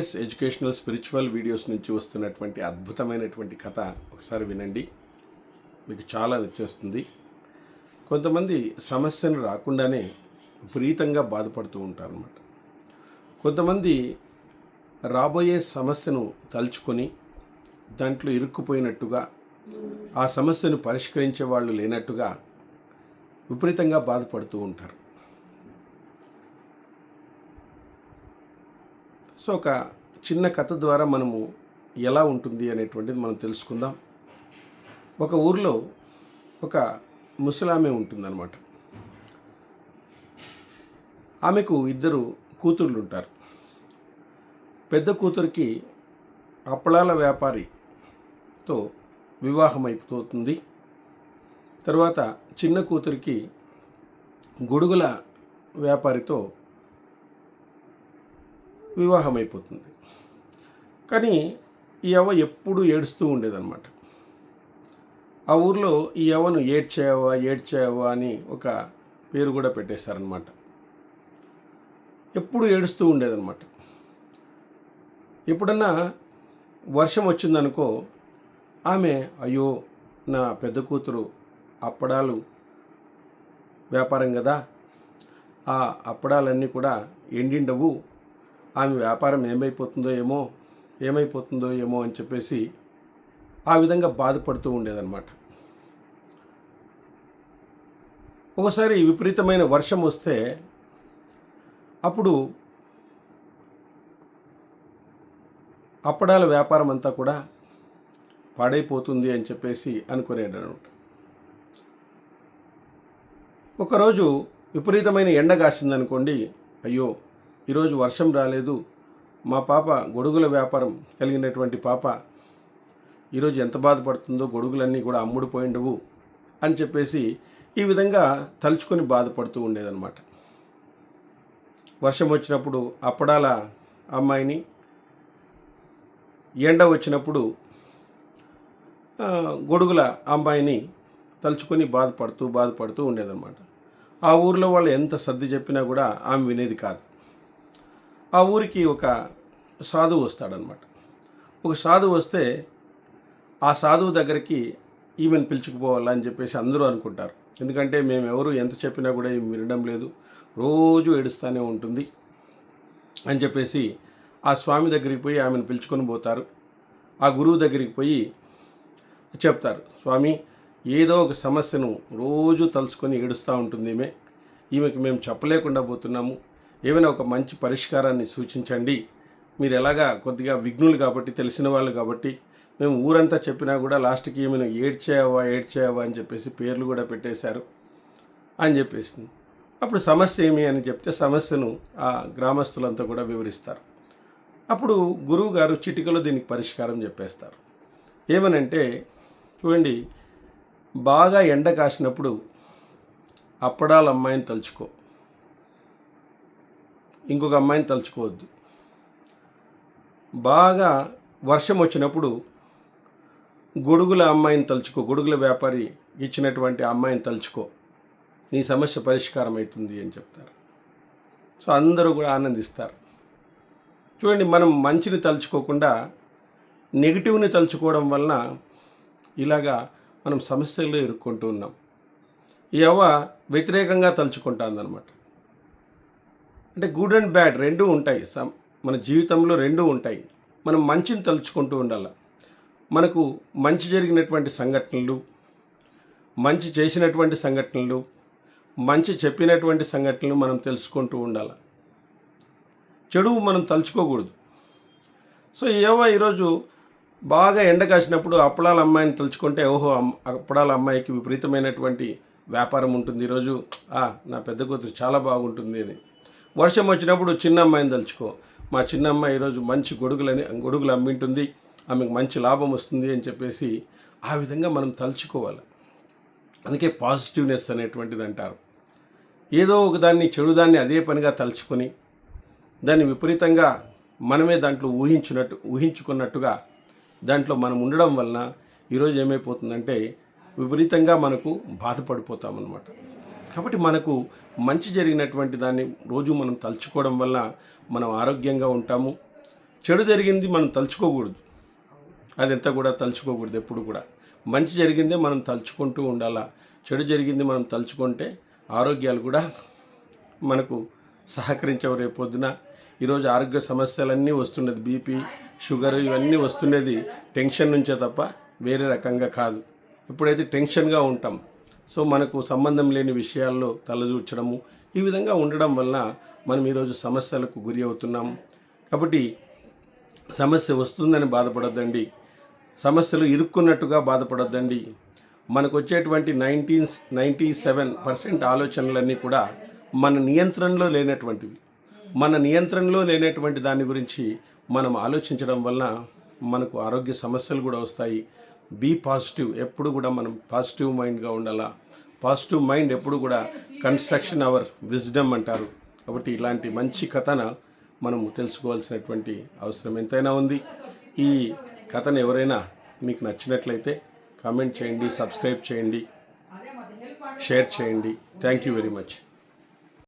Yes educational spiritual videos నుంచి వస్తున్నటువంటి అద్భుతమైనటువంటి కథ ఒకసారి వినండి. మీకు చాలా నచ్చేస్తుంది. కొంతమంది సమస్యను రాకుండానే విపరీతంగా బాధపడుతూ ఉంటారన్నమాట. కొంతమంది రాబోయే సమస్యను తలుచుకొని దాంట్లో ఇరుక్కుపోయినట్టుగా ఆ సమస్యను పరిష్కరించే వాళ్ళు లేనట్టుగా విపరీతంగా బాధపడుతూ ఉంటారు. సో ఒక చిన్న కథ ద్వారా మనము ఎలా ఉంటుంది అనేటువంటిది మనం తెలుసుకుందాం. ఒక ఊర్లో ఒక ముసలామె ఉంటుందన్నమాట. ఆమెకు ఇద్దరు కూతుళ్ళు ఉంటారు పెద్ద కూతురికి అప్పళాల వ్యాపారితో వివాహం అయిపోతుంది. తర్వాత చిన్న కూతురికి గొడుగుల వ్యాపారితో వివాహం అయిపోతుంది కానీ ఈ అవ్వ ఎప్పుడు ఏడుస్తూ ఉండేదన్నమాట. ఆ ఊర్లో ఈ అవ్వను ఏడ్చేవా ఏడ్చేవా అని ఒక పేరు కూడా పెట్టేశారనమాట ఎప్పుడు ఏడుస్తూ ఉండేదన్నమాట. ఎప్పుడన్నా వర్షం వచ్చిందనుకో ఆమె అయ్యో నా పెద్ద కూతురు అప్పడాలు వ్యాపారం కదా ఆ అప్పడాలన్నీ కూడా ఎండిండవు ఆమె వ్యాపారం ఏమైపోతుందో ఏమో ఏమైపోతుందో ఏమో అని చెప్పేసి ఆ విధంగా బాధపడుతూ ఉండేదన్నమాట. ఒకసారి విపరీతమైన వర్షం వస్తే అప్పుడు అప్పడాల వ్యాపారం అంతా కూడా పాడైపోతుంది అని చెప్పేసి అనుకునేటనమాట ఒకరోజు విపరీతమైన ఎండ కాసిందనుకోండి అయ్యో ఈరోజు వర్షం రాలేదు. మా పాప గొడుగుల వ్యాపారం కలిగినటువంటి పాప ఈరోజు ఎంత బాధపడుతుందో గొడుగులన్నీ కూడా అమ్ముడుపోయిండవు అని చెప్పేసి ఈ విధంగా తలుచుకొని బాధపడుతూ ఉండేదన్నమాట. వర్షం వచ్చినప్పుడు అప్పడాల అమ్మాయిని ఎండ వచ్చినప్పుడు గొడుగుల అమ్మాయిని తలుచుకొని బాధపడుతూ బాధపడుతూ ఉండేదన్నమాట. ఆ ఊర్లో వాళ్ళు ఎంత సర్ది చెప్పినా కూడా ఆమె వినేది కాదు. ఆ ఊరికి ఒక సాధువు వస్తాడనమాట ఒక సాధువు వస్తే ఆ సాధువు దగ్గరికి ఈమెను పిలుచుకుపోవాలా అని చెప్పేసి అందరూ అనుకుంటారు. ఎందుకంటే మేము ఎవరు ఎంత చెప్పినా కూడా ఏమి వినడం లేదు. రోజు ఏడుస్తూనే ఉంటుంది అని చెప్పేసి ఆ స్వామి దగ్గరికి పోయి ఆమెను పిలుచుకొని పోతారు. ఆ గురువు దగ్గరికి పోయి చెప్తారు స్వామి ఏదో ఒక సమస్యను రోజు తలుచుకొని ఏడుస్తూ ఉంటుంది ఈమె. ఈమెకి మేము చెప్పలేకుండా పోతున్నాము. ఏమైనా ఒక మంచి పరిష్కారాన్ని సూచించండి. మీరు ఎలాగా కొద్దిగా విఘ్నులు కాబట్టి తెలిసిన వాళ్ళు కాబట్టి మేము ఊరంతా చెప్పినా కూడా లాస్ట్కి ఏమైనా ఏడ్చేయవా ఏడ్చేయవా అని చెప్పేసి పేర్లు కూడా పెట్టేశారు అని చెప్పేసింది. అప్పుడు సమస్య ఏమి అని చెప్తే సమస్యను ఆ గ్రామస్తులంతా కూడా వివరిస్తారు. అప్పుడు గురువు గారు చిటికలో దీనికి పరిష్కారం చెప్పేస్తారు. ఏమనంటే చూడండి బాగా ఎండ కాసినప్పుడు అప్పడాలు అమ్మాయిని తలుచుకో. ఇంకొక అమ్మాయిని తలుచుకోవద్దు. బాగా వర్షం వచ్చినప్పుడు గొడుగుల అమ్మాయిని తలుచుకో గొడుగుల వ్యాపారి ఇచ్చినటువంటి అమ్మాయిని తలుచుకో. నీ సమస్య పరిష్కారం అవుతుంది అని చెప్తారు. సో అందరూ కూడా ఆనందిస్తారు. చూడండి మనం మంచిని తలుచుకోకుండా నెగిటివ్ని తలుచుకోవడం వలన ఇలాగా మనం సమస్యల్లో ఇరుక్కుంటూ ఉన్నాం. ఈ అవ్వ వ్యతిరేకంగా తలుచుకుంటాందనమాట అంటే గుడ్ అండ్ బ్యాడ్ రెండూ ఉంటాయి. మన జీవితంలో రెండూ ఉంటాయి. మనం మంచిని తలుచుకుంటూ ఉండాలి. మనకు మంచి జరిగినటువంటి సంఘటనలు మంచి చేసినటువంటి సంఘటనలు మంచి చెప్పినటువంటి సంఘటనలు మనం తెలుసుకుంటూ ఉండాలి. చెడు మనం తలుచుకోకూడదు. సో ఏవో ఈరోజు బాగా ఎండ కాసినప్పుడు అప్పడాల అమ్మాయిని తలుచుకుంటే ఓహో అప్పడాల అమ్మాయికి విపరీతమైనటువంటి వ్యాపారం ఉంటుంది ఈరోజు. నా పెద్ద కూతురు చాలా బాగుంటుంది అని. వర్షం వచ్చినప్పుడు చిన్న అమ్మాయిని తలుచుకో. మా చిన్న అమ్మాయి ఈరోజు మంచి గొడుగులని గొడుగులు అమ్మింటుంది. ఆమెకు మంచి లాభం వస్తుంది అని చెప్పేసి ఆ విధంగా మనం తలుచుకోవాలి. అందుకే పాజిటివ్నెస్ అనేటువంటిది అంటారు ఏదో ఒక దాన్ని చెడుదాన్ని అదే పనిగా తలుచుకొని దాన్ని విపరీతంగా మనమే దాంట్లో ఊహించినట్టు ఊహించుకున్నట్టుగా దాంట్లో మనం ఉండడం వలన ఈరోజు ఏమైపోతుందంటే విపరీతంగా మనకు బాధపడిపోతామన్నమాట. కాబట్టి మనకు మంచి జరిగినటువంటి దాన్ని రోజు మనం తలుచుకోవడం వల్ల మనం ఆరోగ్యంగా ఉంటాము. చెడు జరిగింది మనం తలుచుకోకూడదు. అదంతా కూడా తలుచుకోకూడదు ఎప్పుడు కూడా. మంచి జరిగిందే మనం తలుచుకుంటూ ఉండాలా? చెడు జరిగింది మనం తలుచుకుంటే ఆరోగ్యాలు కూడా మనకు సహకరించవు పొద్దున ఈరోజు ఆరోగ్య సమస్యలన్నీ వస్తున్నది. బీపీ షుగర్ ఇవన్నీ వస్తున్నది. టెన్షన్ నుంచే తప్ప వేరే రకంగా కాదు. ఎప్పుడైతే టెన్షన్గా ఉంటాం సో మనకు సంబంధం లేని విషయాల్లో తలదూర్చడము ఈ విధంగా ఉండడం వలన మనం ఈరోజు సమస్యలకు గురి అవుతున్నాం. కాబట్టి సమస్య వస్తుందని బాధపడొద్దండి. సమస్యలు ఇరుక్కున్నట్టుగా బాధపడొద్దండి. మనకు వచ్చేటువంటి నైన్టీన్ నైంటీ సెవెన్ పర్సెంట్ ఆలోచనలన్నీ కూడా మన నియంత్రణలో లేనటువంటివి. మన నియంత్రణలో లేనటువంటి దాని గురించి మనం ఆలోచించడం వలన మనకు ఆరోగ్య సమస్యలు కూడా వస్తాయి. Be positive. ఎప్పుడు కూడా మనం పాజిటివ్ మైండ్గా ఉండాలా? పాజిటివ్ మైండ్ ఎప్పుడు కూడా కన్స్ట్రక్షన్ అవర్ విజ్డమ్ అంటారు. కాబట్టి ఇలాంటి మంచి కథన మనము తెలుసుకోవాల్సినటువంటి అవసరం ఎంతైనా ఉంది. ఈ కథను ఎవరైనా మీకు నచ్చినట్లయితే కామెంట్ చేయండి సబ్స్క్రైబ్ చేయండి షేర్ చేయండి. Thank you very much.